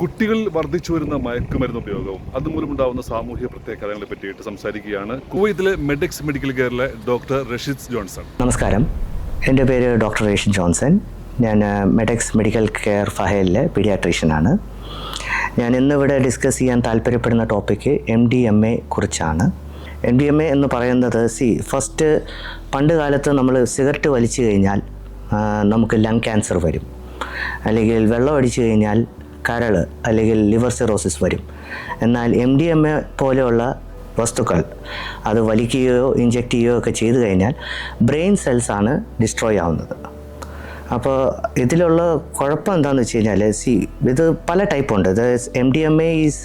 കുട്ടികളിൽ വർദ്ധിച്ചു വരുന്ന മയക്കുമരുന്ന് ഉപയോഗവും അതുമൂലമുണ്ടാവുന്ന സാമൂഹ്യ പ്രത്യാഘാതങ്ങളെ പറ്റിയിട്ട് സംസാരിക്കുകയാണ് കുവൈത്തിലെ Medics medical കെയറിലെ doctor Rasheed Johnson. നമസ്കാരം. എന്റെ പേര് ഡോക്ടർ റഷീദ് ജോൺസൺ. ഞാൻ മെഡിക്സ് മെഡിക്കൽ കെയർ ഫഹലിലെ പീഡിയാട്രീഷ്യനാണ് ഞാൻ ഇന്നിവിടെ ഡിസ്കസ് ചെയ്യാൻ താല്പര്യപ്പെടുന്ന topic M D M A കുറിച്ചാണ്. എം ഡി എം എ എന്ന് പറയുന്നത് സി ഫസ്റ്റ് പണ്ട് കാലത്ത് നമ്മൾ സിഗരറ്റ് വലിച്ചു കഴിഞ്ഞാൽ നമുക്ക് ലങ് ക്യാൻസർ വരും. അല്ലെങ്കിൽ വെള്ളം അടിച്ചു കഴിഞ്ഞാൽ കരൾ അല്ലെങ്കിൽ ലിവർ സിറോസിസ് വരും. എന്നാൽ എം ഡി എം എ പോലെയുള്ള വസ്തുക്കൾ അത് വലിക്കുകയോ ഇഞ്ചെക്റ്റ് ചെയ്യുകയോ ഒക്കെ ചെയ്തു കഴിഞ്ഞാൽ ബ്രെയിൻ സെൽസാണ് ഡിസ്ട്രോയ് ആവുന്നത്. അപ്പോൾ ഇതിലുള്ള കുഴപ്പം എന്താണെന്ന് വെച്ച് കഴിഞ്ഞാൽ സി ഇത് പല ടൈപ്പ് ഉണ്ട്. ഇത് M D M A is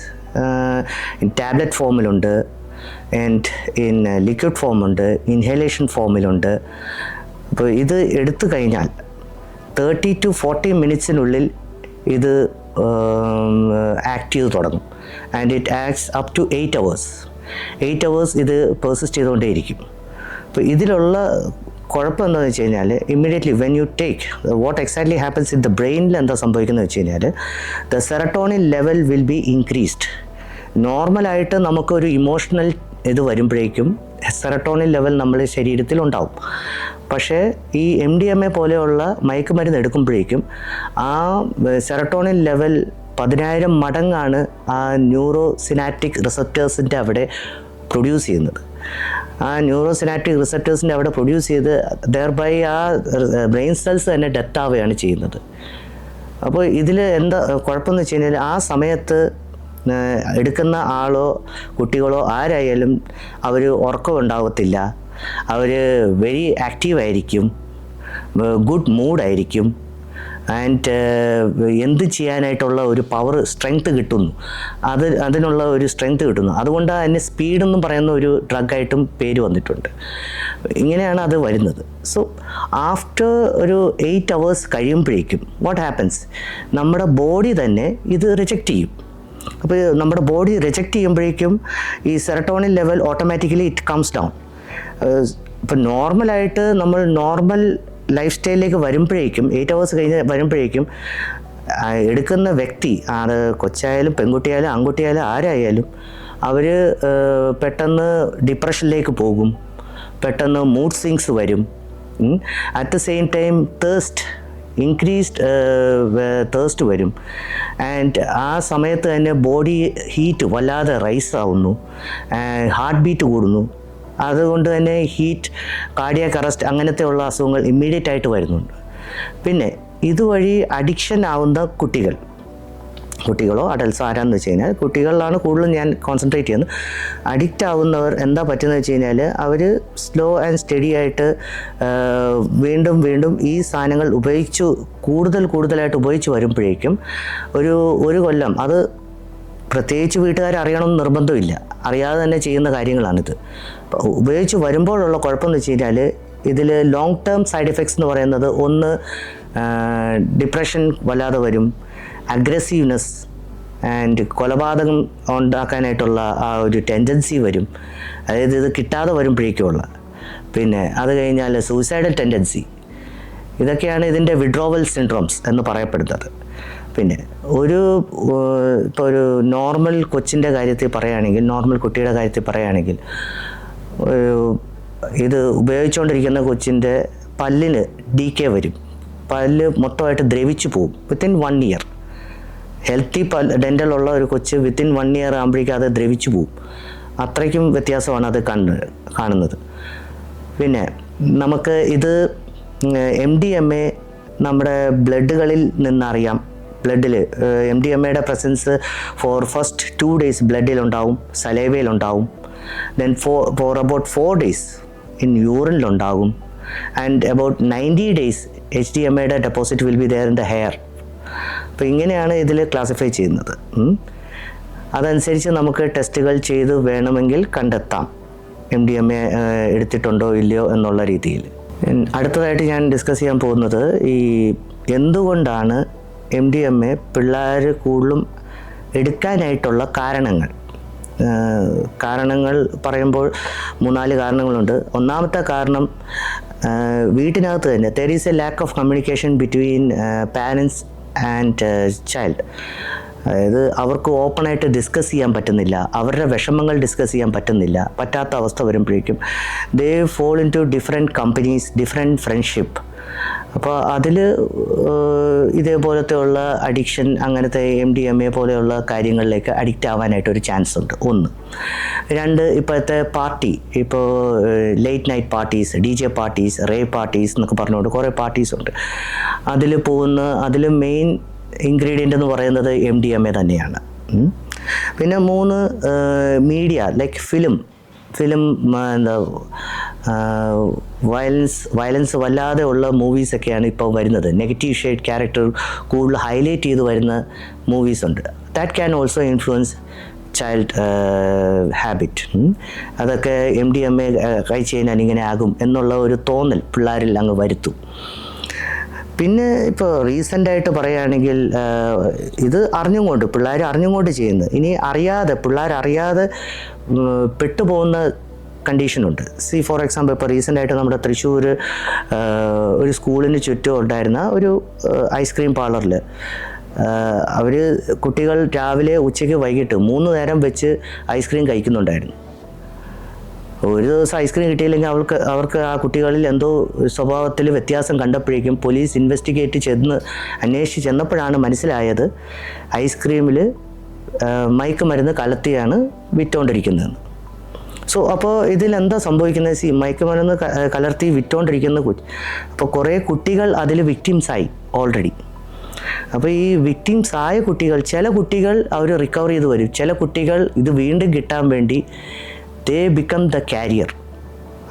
tablet ഫോമിലുണ്ട് and in liquid ഫോമുണ്ട് ഇൻഹലേഷൻ ഫോമിലുണ്ട് അപ്പോൾ ഇത് എടുത്തു കഴിഞ്ഞാൽ തേർട്ടി ടു ഫോർട്ടി മിനിറ്റ്സിനുള്ളിൽ ഇത് ആക്ട് ചെയ്ത് തുടങ്ങും. And it acts up to eight hours eight hours ഇത് പെർസിസ്റ്റ് ചെയ്തുകൊണ്ടേയിരിക്കും. അപ്പോൾ ഇതിലുള്ള കുഴപ്പം എന്താണെന്ന് വെച്ച് കഴിഞ്ഞാൽ immediately when you take what exactly happens in the ബ്രെയിനിൽ എന്താ സംഭവിക്കുന്നത് വെച്ച് കഴിഞ്ഞാൽ the serotonin level will be increased നോർമലായിട്ട് നമുക്കൊരു ഇമോഷണൽ ഇത് വരുമ്പോഴേക്കും സെറട്ടോണിൻ ലെവൽ നമ്മുടെ ശരീരത്തിൽ ഉണ്ടാവും പക്ഷേ ഈ എം ഡി എം എ പോലെയുള്ള മയക്കുമരുന്ന് എടുക്കുമ്പോഴേക്കും ആ സെറട്ടോണിൻ ലെവൽ പതിനായിരം മടങ്ങാണ് ആ ന്യൂറോ സിനാറ്റിക് റിസപ്റ്റേഴ്സിന്റെ അവിടെ പ്രൊഡ്യൂസ് ചെയ്യുന്നത്. ആ ന്യൂറോ സിനാറ്റിക് റിസപ്റ്റേഴ്സിന്റെ അവിടെ പ്രൊഡ്യൂസ് ചെയ്ത് ദർബൈ ആ ബ്രെയിൻ സെൽസ് തന്നെ ഡെത്ത് ആവുകയാണ് ചെയ്യുന്നത്. അപ്പോൾ ഇതിൽ എന്താ കുഴപ്പമെന്ന് വെച്ച് കഴിഞ്ഞാൽ ആ സമയത്ത് എടുക്കുന്ന ആളോ കുട്ടികളോ ആരായാലും അവർ ഉറക്കം ഉണ്ടാകത്തില്ല അവർ വെരി ആക്റ്റീവ് ആയിരിക്കും. ഗുഡ് മൂഡായിരിക്കും ആൻഡ് എന്ത് ചെയ്യാനായിട്ടുള്ള ഒരു പവർ സ്ട്രെങ്ത് കിട്ടുന്നു. അത് അതിനുള്ള ഒരു സ്ട്രെങ്ത് കിട്ടുന്നു. അതുകൊണ്ട് അതിന് സ്പീഡ് എന്നും പറയുന്ന ഒരു ഡ്രഗായിട്ടും പേര് വന്നിട്ടുണ്ട്. ഇങ്ങനെയാണ് അത് വരുന്നത്. സോ ആഫ്റ്റർ ഒരു എയ്റ്റ് അവേഴ്സ് കഴിയുമ്പോഴേക്കും വാട്ട് ഹാപ്പൻസ് നമ്മുടെ ബോഡി തന്നെ ഇത് റിജക്റ്റ് ചെയ്യും. അപ്പോൾ നമ്മുടെ ബോഡി റിജക്റ്റ് ചെയ്യുമ്പോഴേക്കും ഈ serotonin level automatically it comes down ഇപ്പം നോർമലായിട്ട് നമ്മൾ നോർമൽ ലൈഫ് സ്റ്റൈലിലേക്ക് വരുമ്പോഴേക്കും എയ്റ്റ് അവേഴ്സ് കഴിഞ്ഞ് വരുമ്പോഴേക്കും എടുക്കുന്ന വ്യക്തി അത് കൊച്ചായാലും പെൺകുട്ടിയായാലും ആൺകുട്ടിയായാലും ആരായാലും അവർ പെട്ടെന്ന് ഡിപ്രഷനിലേക്ക് പോകും പെട്ടെന്ന് മൂഡ് സ്വിങ്സ് വരും. At the same time thirst increased thirst വരും. ആൻഡ് ആ സമയത്ത് തന്നെ ബോഡി ഹീറ്റ് വല്ലാതെ റൈസ് ആവുന്നു. ഹാർട്ട് ബീറ്റ് കൂടുന്നു. അതുകൊണ്ട് തന്നെ ഹീറ്റ് കാർഡിയാക് അറസ്റ്റ് അങ്ങനത്തെ ഉള്ള അസുഖങ്ങൾ ഇമ്മീഡിയറ്റ് ആയിട്ട് വരുന്നുണ്ട്. പിന്നെ ഇതുവഴി അഡിക്ഷൻ ആവുന്ന കുട്ടികൾ. കുട്ടികളോ അഡൽസോ ആരാന്ന് വെച്ച് കഴിഞ്ഞാൽ കുട്ടികളിലാണ് കൂടുതലും ഞാൻ കോൺസെൻട്രേറ്റ് ചെയ്യുന്നത്. അഡിക്റ്റ് ആവുന്നവർ എന്താ പറ്റുന്നത് വെച്ച് കഴിഞ്ഞാൽ അവർ സ്ലോ ആൻഡ് സ്റ്റഡി ആയിട്ട് വീണ്ടും വീണ്ടും ഈ സാധനങ്ങൾ ഉപയോഗിച്ചു കൂടുതൽ കൂടുതലായിട്ട് ഉപയോഗിച്ച് വരുമ്പോഴേക്കും ഒരു ഒരു കൊല്ലം അത് പ്രത്യേകിച്ച് വീട്ടുകാർ അറിയണമെന്ന് നിർബന്ധമില്ല. അറിയാതെ തന്നെ ചെയ്യുന്ന കാര്യങ്ങളാണിത്. ഉപയോഗിച്ച് വരുമ്പോഴുള്ള കുഴപ്പമെന്ന് വെച്ച് കഴിഞ്ഞാൽ ഇതിൽ ലോങ് ടേം സൈഡ് എഫക്ട്സ് എന്ന് പറയുന്നത് ഒന്ന് ഡിപ്രഷൻ വല്ലാതെ വരും. അഗ്രസീവ്നെസ് ആൻഡ് കൊലപാതകം ഉണ്ടാക്കാനായിട്ടുള്ള ആ ഒരു ടെൻഡൻസി വരും. അതായത് ഇത് കിട്ടാതെ വരുമ്പോഴേക്കുമുള്ള പിന്നെ അത് കഴിഞ്ഞാൽ സൂയിസൈഡൽ ടെൻഡൻസി ഇതൊക്കെയാണ് ഇതിന്റെ വിഡ്രോവൽ സിൻഡ്രോംസ് എന്ന് പറയപ്പെടുന്നത്. പിന്നെ ഒരു ഇപ്പോൾ ഒരു നോർമൽ കൊച്ചിന്റെ കാര്യത്തിൽ പറയുകയാണെങ്കിൽ നോർമൽ കുട്ടിയുടെ കാര്യത്തിൽ പറയുകയാണെങ്കിൽ ഒരു ഇത് ഉപയോഗിച്ചുകൊണ്ടിരിക്കുന്ന കൊച്ചിന്റെ പല്ലിന് ഡി കെ വരും. പല്ല് മൊത്തമായിട്ട് ദ്രവിച്ചു പോകും. Within one year healthy dental ഉള്ള ഒരു കൊച്ച് വിത്തിൻ വൺ ഇയർ ആകുമ്പോഴേക്കും അത് ദ്രവിച്ചു പോവും. അത്രയ്ക്കും വ്യത്യാസമാണ് അത് കണ്ട് കാണുന്നത്. പിന്നെ നമുക്ക് ഇത് എം ഡി എം എ നമ്മുടെ ബ്ലഡുകളിൽ നിന്നറിയാം. ബ്ലഡിൽ എം ഡി എം എയുടെ presence for first two days ബ്ലഡിലുണ്ടാവും സലേവയിലുണ്ടാവും. Then for for about four days in യൂറിനിലുണ്ടാകും and about ninety days H D M എയുടെ deposit will be there in the hair അപ്പോൾ ഇങ്ങനെയാണ് ഇതിൽ classify ചെയ്യുന്നത്. അതനുസരിച്ച് നമുക്ക് ടെസ്റ്റുകൾ ചെയ്ത് വേണമെങ്കിൽ കണ്ടെത്താം. എം ഡി എം എ എടുത്തിട്ടുണ്ടോ ഇല്ലയോ എന്നുള്ള രീതിയിൽ. അടുത്തതായിട്ട് ഞാൻ ഡിസ്കസ് ചെയ്യാൻ പോകുന്നത് ഈ എന്തുകൊണ്ടാണ് എം ഡി എം എ പിള്ളേർ കൂടുതലും എടുക്കാനായിട്ടുള്ള കാരണങ്ങൾ? കാരണങ്ങൾ പറയുമ്പോൾ മൂന്നാൽ കാരണങ്ങളുണ്ട്. ഒന്നാമത്തെ കാരണം വീട്ടിനകത്ത് തന്നെ there is a lack of communication between parents and child അതായത് അവർക്ക് ഓപ്പണായിട്ട് ഡിസ്കസ് ചെയ്യാൻ പറ്റുന്നില്ല. അവരുടെ വിഷമങ്ങൾ ഡിസ്കസ് ചെയ്യാൻ പറ്റുന്നില്ല. പറ്റാത്ത അവസ്ഥ വരുമ്പോഴേക്കും they fall into different companies different friendship അപ്പോൾ അതിൽ ഇതേപോലത്തെ ഉള്ള അഡിക്ഷൻ അങ്ങനത്തെ എം ഡി എം എ പോലെയുള്ള കാര്യങ്ങളിലേക്ക് അഡിക്റ്റ് ആവാനായിട്ട് ഒരു ചാൻസ് ഉണ്ട്. ഒന്ന്. രണ്ട് ഇപ്പോഴത്തെ പാർട്ടി ഇപ്പോൾ late night parties D J parties rave parties എന്നൊക്കെ പറഞ്ഞുകൊണ്ട് കുറേ പാർട്ടീസ് ഉണ്ട്. അതിൽ പോകുന്ന അതിൽ മെയിൻ ഇൻഗ്രീഡിയന്റ് എന്ന് പറയുന്നത് എം ഡി എം എ തന്നെയാണ്. പിന്നെ മൂന്ന് മീഡിയ ലൈക്ക് ഫിലിം ഫിലിം എന്താ വയലൻസ് വയലൻസ് വല്ലാതെ ഉള്ള മൂവീസൊക്കെയാണ് ഇപ്പോൾ വരുന്നത്. നെഗറ്റീവ് ഷെയ്ഡ് ക്യാരക്ടർ കൂടുതൽ ഹൈലൈറ്റ് ചെയ്ത് വരുന്ന മൂവീസ് ഉണ്ട്. That can also influence child habit അതൊക്കെ എം ഡി എം എ കഴിച്ച് കഴിഞ്ഞാൽ ഇങ്ങനെ ആകും എന്നുള്ള ഒരു തോന്നൽ പിള്ളേരിൽ അങ്ങ് വരുത്തും. പിന്നെ ഇപ്പോൾ റീസെന്റായിട്ട് പറയുകയാണെങ്കിൽ ഇത് അറിഞ്ഞുകൊണ്ട് പിള്ളേർ അറിഞ്ഞുകൊണ്ട് ചെയ്യുന്നു ഇനി അറിയാതെ പിള്ളേർ അറിയാതെ പെട്ടുപോകുന്ന കണ്ടീഷനുണ്ട് സി ഫോർ എക്സാമ്പിൾ ഇപ്പോൾ റീസെന്റായിട്ട് നമ്മുടെ തൃശ്ശൂർ ഒരു സ്കൂളിന് ചുറ്റും ഉണ്ടായിരുന്ന ഒരു ഐസ്ക്രീം പാർലറിൽ അവർ കുട്ടികൾ രാവിലെ ഉച്ചയ്ക്ക് വൈകിട്ട് മൂന്ന് നേരം വെച്ച് ഐസ്ക്രീം കഴിക്കുന്നുണ്ടായിരുന്നു. ഒരു ദിവസം ഐസ്ക്രീം കിട്ടിയില്ലെങ്കിൽ അവൾക്ക് അവർക്ക് ആ കുട്ടികളിൽ എന്തോ സ്വഭാവത്തിൽ വ്യത്യാസം കണ്ടപ്പോഴേക്കും പോലീസ് ഇൻവെസ്റ്റിഗേറ്റ് ചെന്ന് അന്വേഷിച്ച് ചെന്നപ്പോഴാണ് മനസ്സിലായത് ഐസ്ക്രീമിൽ മയക്കുമരുന്ന് കലത്തിയാണ് വിറ്റുകൊണ്ടിരിക്കുന്നതെന്ന് സോ അപ്പോൾ ഇതിൽ എന്താ സംഭവിക്കുന്നത്? സി മയക്കുമരുന്ന് കലർത്തി വിറ്റോണ്ടിരിക്കുന്ന കുട്ടി അപ്പോൾ കുറേ കുട്ടികൾ അതിൽ വിക്ടിംസായി ഓൾറെഡി അപ്പോൾ ഈ വിക്ടിംസ് ആയ കുട്ടികൾ ചില കുട്ടികൾ അവർ റിക്കവർ ചെയ്ത് വരും. ചില കുട്ടികൾ ഇത് വീണ്ടും കിട്ടാൻ വേണ്ടി ദേ ബിക്കം ദ കാരിയർ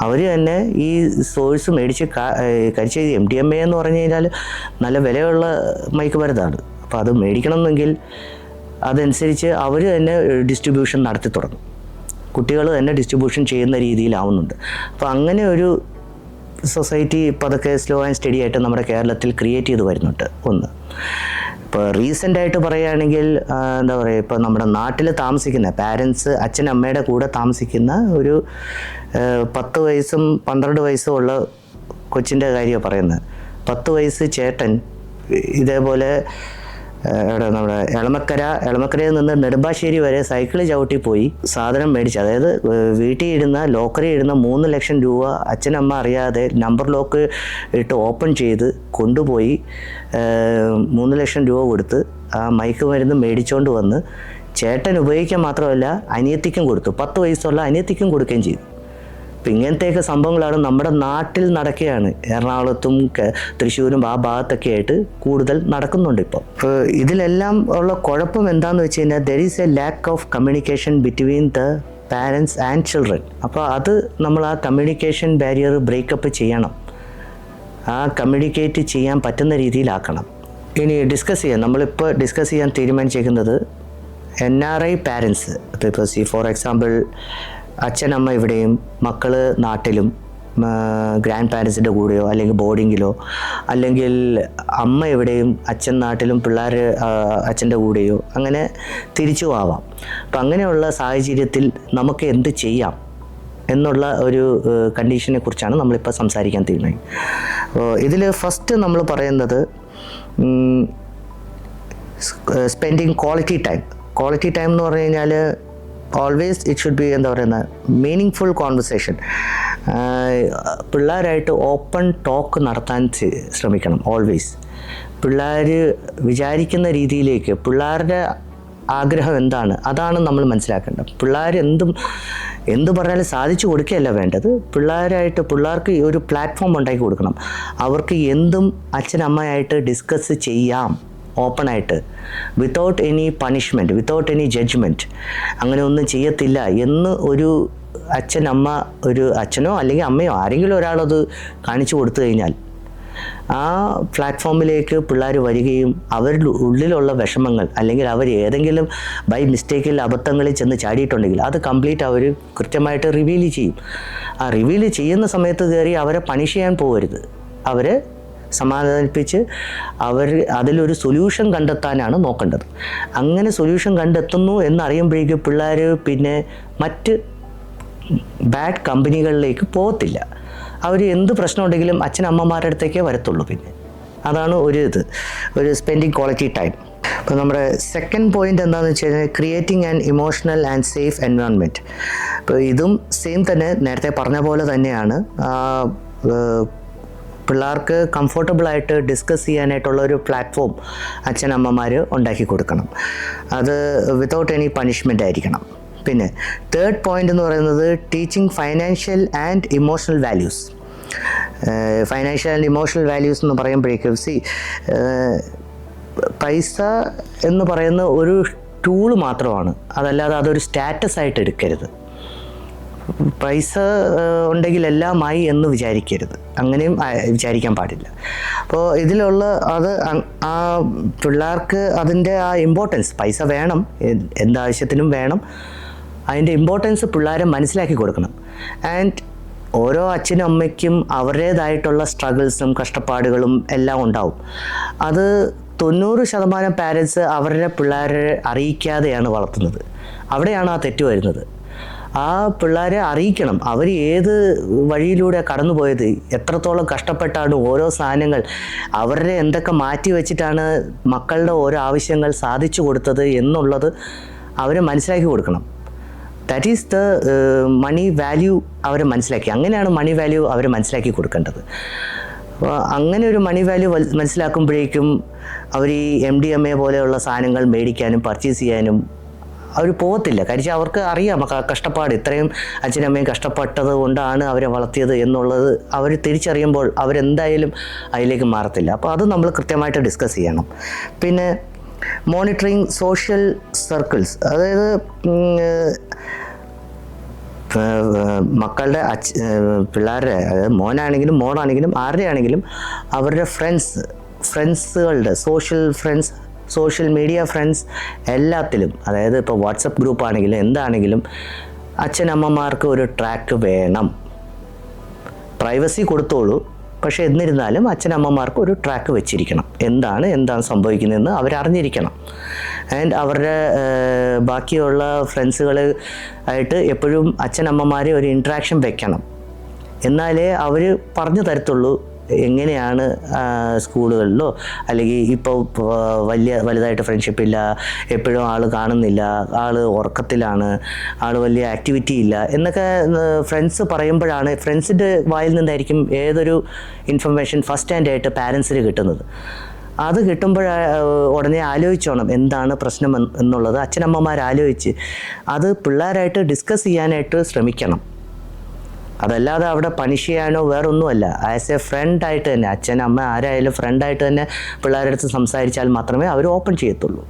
അവർ തന്നെ ഈ സോഴ്സ് മേടിച്ച് കരിച്ച എം ഡി എം എ എന്ന് പറഞ്ഞു കഴിഞ്ഞാൽ നല്ല വിലയുള്ള മയക്കുമരുന്നാണ്. അപ്പോൾ അത് മേടിക്കണമെന്നെങ്കിൽ അതനുസരിച്ച് അവർ തന്നെ ഡിസ്ട്രിബ്യൂഷൻ നടത്തി തുടങ്ങും. കുട്ടികൾ തന്നെ ഡിസ്ട്രിബ്യൂഷൻ ചെയ്യുന്ന രീതിയിലാവുന്നുണ്ട്. അപ്പോൾ അങ്ങനെ ഒരു സൊസൈറ്റി പതുക്കെ സ്ലോ ആൻഡ് സ്റ്റഡി ആയിട്ട് നമ്മുടെ കേരളത്തിൽ ക്രിയേറ്റ് ചെയ്ത് വരുന്നുണ്ട് ഒന്ന്. ഇപ്പോൾ റീസെന്റായിട്ട് പറയുകയാണെങ്കിൽ എന്താ പറയുക ഇപ്പോൾ നമ്മുടെ നാട്ടിൽ താമസിക്കുന്ന പാരൻസ് അച്ഛനമ്മയുടെ കൂടെ താമസിക്കുന്ന ഒരു പത്ത് വയസ്സും പന്ത്രണ്ട് വയസ്സും ഉള്ള കൊച്ചിന്റെ കാര്യമാണ് പറയുന്നത്. പത്ത് വയസ്സ് ചേട്ടൻ ഇതേപോലെ എവിടെ നമ്മുടെ എളമക്കര എളമക്കരയിൽ നിന്ന് നെടുമ്പാശ്ശേരി വരെ സൈക്കിൾ ചവിട്ടി പോയി സാധനം മേടിച്ച്. അതായത് വീട്ടിൽ ഇടുന്ന ലോക്കറി ഇടുന്ന മൂന്ന് ലക്ഷം രൂപ അച്ഛനമ്മ അറിയാതെ നമ്പർ ലോക്ക് ഇട്ട് ഓപ്പൺ ചെയ്ത് കൊണ്ടുപോയി മൂന്ന് ലക്ഷം രൂപ കൊടുത്ത് ആ മയക്ക് മരുന്ന് മേടിച്ചുകൊണ്ട് വന്ന് ചേട്ടൻ ഉപയോഗിക്കാൻ മാത്രമല്ല അനിയത്തിക്കും കൊടുത്തു. പത്ത് വയസ്സുള്ള അനിയത്തിക്കും കൊടുക്കുകയും ചെയ്തു. അപ്പം ഇങ്ങനത്തെയൊക്കെ സംഭവങ്ങളാണ് നമ്മുടെ നാട്ടിൽ നടക്കുകയാണ്. എറണാകുളത്തും തൃശ്ശൂരും ആ ഭാഗത്തൊക്കെ ആയിട്ട് കൂടുതൽ നടക്കുന്നുണ്ട് ഇപ്പോൾ ഇതിലെല്ലാം ഉള്ള കുഴപ്പം എന്താണെന്ന് വെച്ച് കഴിഞ്ഞാൽ there is a lack of communication between the parents and children അപ്പോൾ അത് നമ്മൾ ആ കമ്മ്യൂണിക്കേഷൻ ബാരിയർ ബ്രേക്കപ്പ് ചെയ്യണം. ആ കമ്മ്യൂണിക്കേറ്റ് ചെയ്യാൻ പറ്റുന്ന രീതിയിലാക്കണം. ഇനി ഡിസ്കസ് ചെയ്യാം. നമ്മളിപ്പോൾ ഡിസ്കസ് ചെയ്യാൻ തീരുമാനിച്ചേക്കുന്നത് എൻ ആർ ഐ പാരൻസ് ഇപ്പോൾ സി ഫോർ എക്സാമ്പിൾ അച്ഛനമ്മ ഇവിടെയും മക്കൾ നാട്ടിലും ഗ്രാൻഡ് പാരൻസിന്റെ കൂടെയോ അല്ലെങ്കിൽ ബോർഡിങ്ങിലോ അല്ലെങ്കിൽ അമ്മ എവിടെയും അച്ഛൻ നാട്ടിലും പിള്ളേർ അച്ഛന്റെ കൂടെയോ അങ്ങനെ തിരിച്ചു ആവാം അപ്പം അങ്ങനെയുള്ള സാഹചര്യത്തിൽ നമുക്ക് എന്ത് ചെയ്യാം എന്നുള്ള ഒരു കണ്ടീഷനെ കുറിച്ചാണ് നമ്മളിപ്പോൾ സംസാരിക്കാൻ തീരുമാനിക്കുന്നത് അപ്പോൾ ഇതിൽ ഫസ്റ്റ് നമ്മൾ പറയുന്നത് spending quality time quality time എന്ന് പറഞ്ഞു കഴിഞ്ഞാൽ ഓൾവേസ് ഇറ്റ് ഷുഡ് ബി എന്താ പറയുന്നത് മീനിങ് ഫുൾ കോൺവെർസേഷൻ പിള്ളേരായിട്ട് ഓപ്പൺ ടോക്ക് നടത്താൻ ശ്രമിക്കണം ഓൾവേസ് പിള്ളേർ വിചാരിക്കുന്ന രീതിയിലേക്ക് പിള്ളേരുടെ ആഗ്രഹം എന്താണ് അതാണ് നമ്മൾ മനസ്സിലാക്കേണ്ടത്. പിള്ളേർ എന്തും എന്ത് പറഞ്ഞാലും സാധിച്ചു കൊടുക്കുകയല്ല വേണ്ടത്. പിള്ളേരായിട്ട് പിള്ളേർക്ക് ഒരു പ്ലാറ്റ്ഫോം ഉണ്ടാക്കി കൊടുക്കണം. അവർക്ക് എന്തും അച്ഛനമ്മയായിട്ട് ഡിസ്കസ് ചെയ്യാം. ഓപ്പണായിട്ട്. Without any punishment without any judgment അങ്ങനെ ഒന്നും ചെയ്യത്തില്ല എന്ന് ഒരു അച്ഛൻ അമ്മ ഒരു അച്ഛനോ അല്ലെങ്കിൽ അമ്മയോ ആരെങ്കിലും ഒരാളത് കാണിച്ചു കൊടുത്തു കഴിഞ്ഞാൽ ആ പ്ലാറ്റ്ഫോമിലേക്ക് പിള്ളേർ വരികയും അവരുടെ ഉള്ളിലുള്ള വിഷമങ്ങൾ അല്ലെങ്കിൽ അവർ ഏതെങ്കിലും ബൈ മിസ്റ്റേക്കിൽ അബദ്ധങ്ങളിൽ ചെന്ന് ചാടിയിട്ടുണ്ടെങ്കിൽ അത് കംപ്ലീറ്റ് അവർ കൃത്യമായിട്ട് റിവീൽ ചെയ്യും. ആ റിവീൽ ചെയ്യുന്ന സമയത്ത് കയറി അവരെ പണിഷ് ചെയ്യാൻ പോകരുത്. അവരെ സമാധാനിപ്പിച്ച് അവർ അതിലൊരു സൊല്യൂഷൻ കണ്ടെത്താനാണ് നോക്കേണ്ടത്. അങ്ങനെ സൊല്യൂഷൻ കണ്ടെത്തുന്നു എന്നറിയുമ്പോഴേക്കും പിള്ളേർ പിന്നെ മറ്റ് ബാഡ് കമ്പനികളിലേക്ക് പോകത്തില്ല. അവർ എന്ത് പ്രശ്നമുണ്ടെങ്കിലും അച്ഛനമ്മമാരുടെ അടുത്തേക്കേ വരത്തുള്ളൂ പിന്നെ. അതാണ് ഒരു ഇത് ഒരു സ്പെൻഡിങ് ക്വാളിറ്റി ടൈം അപ്പോൾ നമ്മുടെ സെക്കൻഡ് പോയിന്റ് എന്താണെന്ന് വെച്ച് കഴിഞ്ഞാൽ creating and emotional and safe environment അപ്പോൾ ഇതും സെയിം തന്നെ നേരത്തെ പറഞ്ഞ പോലെ തന്നെയാണ്. പിള്ളേർക്ക് കംഫർട്ടബിൾ ആയിട്ട് ഡിസ്കസ് ചെയ്യാനായിട്ടുള്ള ഒരു പ്ലാറ്റ്ഫോം അച്ഛനമ്മമാർ ഉണ്ടാക്കി കൊടുക്കണം. അത് വിതൗട്ട് എനി പണിഷ്മെന്റ് ആയിരിക്കണം. പിന്നെ തേർഡ് പോയിന്റ് എന്ന് പറയുന്നത് teaching financial and emotional values financial and emotional values എന്ന് പറയുമ്പോഴേക്കും സി പൈസ എന്ന് പറയുന്ന ഒരു ടൂൾ മാത്രമാണ്. അതല്ലാതെ അതൊരു സ്റ്റാറ്റസ് ആയിട്ട് എടുക്കരുത്. പൈസ ഉണ്ടെങ്കിൽ എല്ലാമായി എന്ന് വിചാരിക്കരുത്. അങ്ങനെയും വിചാരിക്കാൻ പാടില്ല. അപ്പോൾ ഇതിലുള്ള അത് ആ പിള്ളേർക്ക് അതിന്റെ ആ ഇമ്പോർട്ടൻസ് പൈസ വേണം എന്താവശ്യത്തിനും വേണം അതിന്റെ ഇമ്പോർട്ടൻസ് പിള്ളേരെ മനസ്സിലാക്കി കൊടുക്കണം. ആൻഡ് ഓരോ അച്ഛനും അമ്മയ്ക്കും അവരുടേതായിട്ടുള്ള സ്ട്രഗിൾസും കഷ്ടപ്പാടുകളും എല്ലാം ഉണ്ടാവും. അത് തൊണ്ണൂറ് ശതമാനം പാരൻസ് അവരുടെ പിള്ളേരെ അറിയിക്കാതെയാണ് വളർത്തുന്നത്. അവിടെയാണ് ആ തെറ്റ് വരുന്നത്. ആ പിള്ളേരെ അറിയിക്കണം. അവർ ഏത് വഴിയിലൂടെ കടന്നുപോയത് എത്രത്തോളം കഷ്ടപ്പെട്ടാണ് ഓരോ സാധനങ്ങൾ അവരുടെ എന്തൊക്കെ മാറ്റി വെച്ചിട്ടാണ് മക്കളുടെ ഓരോ ആവശ്യങ്ങൾ സാധിച്ചു കൊടുത്തത് എന്നുള്ളത് അവർ മനസ്സിലാക്കി കൊടുക്കണം. That is the money value അവർ മനസ്സിലാക്കി. അങ്ങനെയാണ് മണി വാല്യൂ അവർ മനസ്സിലാക്കി കൊടുക്കേണ്ടത്. അങ്ങനെ ഒരു മണി വാല്യൂ മനസ്സിലാക്കുമ്പോഴേക്കും അവർ ഈ എം ഡി എം എ പോലെയുള്ള സാധനങ്ങൾ മേടിക്കാനും പർച്ചേസ് ചെയ്യാനും അവർ പോകത്തില്ല. കാര്യം അവർക്ക് അറിയാം. കഷ്ടപ്പാട് ഇത്രയും അച്ഛനമ്മയും കഷ്ടപ്പെട്ടത് കൊണ്ടാണ് അവരെ വളർത്തിയത് എന്നുള്ളത് അവർ തിരിച്ചറിയുമ്പോൾ അവരെന്തായാലും അതിലേക്ക് മാറത്തില്ല. അപ്പോൾ അത് നമ്മൾ കൃത്യമായിട്ട് ഡിസ്കസ് ചെയ്യണം. പിന്നെ മോണിറ്ററിങ് സോഷ്യൽ സർക്കിൾസ് അതായത് മക്കളുടെ ഏഹ് പിള്ളേരുടെ അതായത് മോനാണെങ്കിലും മോളാണെങ്കിലും ആരുടെ ആണെങ്കിലും അവരുടെ friends ഫ്രണ്ട്സുകളുടെ social friends social media friends എല്ലാത്തിലും അതായത് ഇപ്പോൾ വാട്സപ്പ് ഗ്രൂപ്പ് ആണെങ്കിലും എന്താണെങ്കിലും അച്ഛനമ്മമാർക്ക് ഒരു ട്രാക്ക് വേണം. പ്രൈവസി കൊടുത്തോളൂ. പക്ഷേ എന്നിരുന്നാലും അച്ഛനമ്മമാർക്ക് ഒരു ട്രാക്ക് വെച്ചിരിക്കണം. എന്താണ് എന്താണ് സംഭവിക്കുന്നതെന്ന് അവരറിഞ്ഞിരിക്കണം. ആൻഡ് അവരുടെ ബാക്കിയുള്ള ഫ്രണ്ട്സുകൾ ആയിട്ട് എപ്പോഴും അച്ഛനമ്മമാരെ ഒരു ഇൻട്രാക്ഷൻ വെക്കണം. എന്നാലേ അവർ പറഞ്ഞു തരത്തുള്ളൂ എങ്ങനെയാണ് സ്കൂളുകളിലോ അല്ലെങ്കിൽ ഇപ്പോൾ വലിയ വലുതായിട്ട് ഫ്രണ്ട്ഷിപ്പ് ഇല്ല എപ്പോഴും ആൾ കാണുന്നില്ല ആൾ ഉറക്കത്തിലാണ് ആൾ വലിയ ആക്ടിവിറ്റി ഇല്ല എന്നൊക്കെ ഫ്രണ്ട്സ് പറയുമ്പോഴാണ് ഫ്രണ്ട്സിന്റെ വായിൽ നിന്നായിരിക്കും ഏതൊരു ഇൻഫർമേഷൻ ഫസ്റ്റ് ഹാൻഡ് ആയിട്ട് പാരൻസിന് കിട്ടുന്നത്. അത് കിട്ടുമ്പോൾ ഉടനെ ആലോചിച്ചോണം എന്താണ് പ്രശ്നം എന്ന് എന്നുള്ളത്. അച്ഛനമ്മമാർ ആലോചിച്ച് അത് പിള്ളേരായിട്ട് ഡിസ്കസ് ചെയ്യാനായിട്ട് ശ്രമിക്കണം. അതല്ലാതെ അവിടെ പണിഷ് ചെയ്യാനോ വേറൊന്നുമല്ല. ആസ് എ ഫ്രണ്ട് ആയിട്ട് തന്നെ അച്ഛൻ അമ്മ ആരായാലും ഫ്രണ്ടായിട്ട് തന്നെ പിള്ളേരുടെ അടുത്ത് സംസാരിച്ചാൽ മാത്രമേ അവർ ഓപ്പൺ ചെയ്യത്തുള്ളൂ.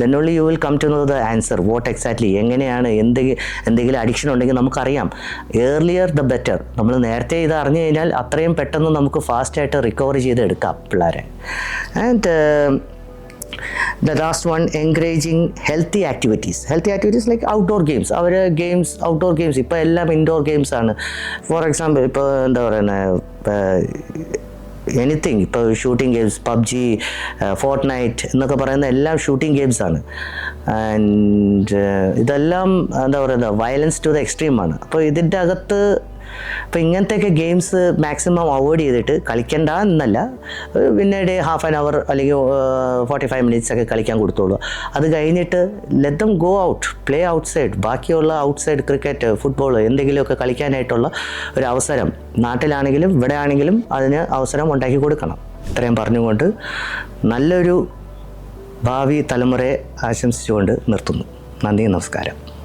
Then only you will come to know the answer what exactly എങ്ങനെയാണ്? എന്തെങ്കിലും എന്തെങ്കിലും അഡിക്ഷൻ ഉണ്ടെങ്കിൽ നമുക്കറിയാം. ഏർലിയർ ദ ബെറ്റർ നമ്മൾ നേരത്തെ ഇത് അറിഞ്ഞു കഴിഞ്ഞാൽ അത്രയും പെട്ടെന്ന് നമുക്ക് ഫാസ്റ്റായിട്ട് റിക്കവർ ചെയ്ത് എടുക്കാം പിള്ളേരെ. And the last one encouraging healthy activities healthy activities like outdoor games our games outdoor games ഇപ്പോൾ എല്ലാം ഇൻഡോർ ഗെയിംസ് ആണ്. ഫോർ എക്സാമ്പിൾ ഇപ്പോൾ എന്താ പറയുന്നത് എനിത്തിങ് ഇപ്പോൾ shooting games PUBG Fortnite എന്നൊക്കെ പറയുന്ന എല്ലാം ഷൂട്ടിംഗ് ആണ്. ആൻഡ് ഇതെല്ലാം എന്താ പറയുക വയലൻസ് ടു ദ എക്സ്ട്രീമാണ് അപ്പോൾ ഇതിന്റെ അകത്ത് അപ്പോൾ ഇങ്ങനത്തെയൊക്കെ ഗെയിംസ് മാക്സിമം അവോയ്ഡ് ചെയ്തിട്ട് കളിക്കണ്ട എന്നല്ല. പിന്നീട് ഹാഫ് ആൻ അവർ അല്ലെങ്കിൽ ഫോർട്ടി ഫൈവ് മിനിറ്റ്സ് ഒക്കെ കളിക്കാൻ കൊടുത്തോളൂ. അത് കഴിഞ്ഞിട്ട് let go out play outside ബാക്കിയുള്ള ഔട്ട് സൈഡ് ക്രിക്കറ്റ് ഫുട്ബോൾ എന്തെങ്കിലുമൊക്കെ കളിക്കാനായിട്ടുള്ള ഒരു അവസരം നാട്ടിലാണെങ്കിലും ഇവിടെ ആണെങ്കിലും അതിന് അവസരം ഉണ്ടാക്കി കൊടുക്കണം. ഇത്രയും പറഞ്ഞുകൊണ്ട് നല്ലൊരു ഭാവി തലമുറയെ ആശംസിച്ചുകൊണ്ട് നിർത്തുന്നു. നന്ദി നമസ്കാരം.